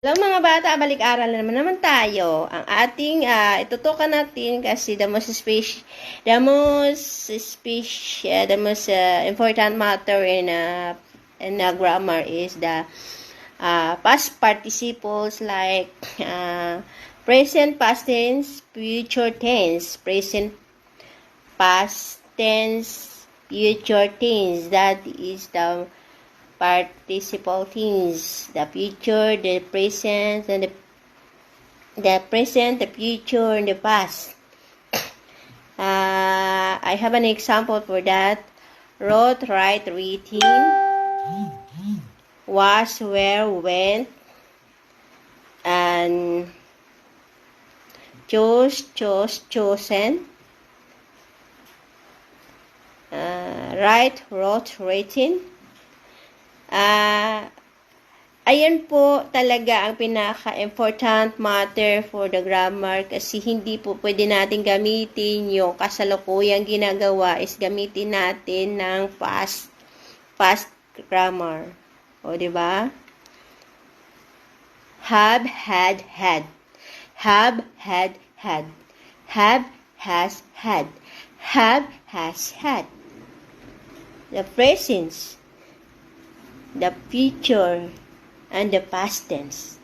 Hello mga bata, balik-aral na naman naman tayo. Ang ating, ah, itutukan natin kasi the most special, the most special, the most ah, important matter in a, in a grammar is the ah, past participles like ah, present past tense, future tense, present past tense, future tense. That is the participle things the future the present and the the present the future and the past. Uh, i have an example for that. Wrote write reading was where went and chose chose chosen. Uh, write wrote written Ah, ayan po talaga ang pinaka-important matter for the grammar kasi hindi po pwede natin gamitin yung kasalukuyang ginagawa is gamitin natin ng past past grammar. O, di ba? Have, had, had. Have, had, had. Have, has, had. Have, has, had. The presence the future, and the past tense.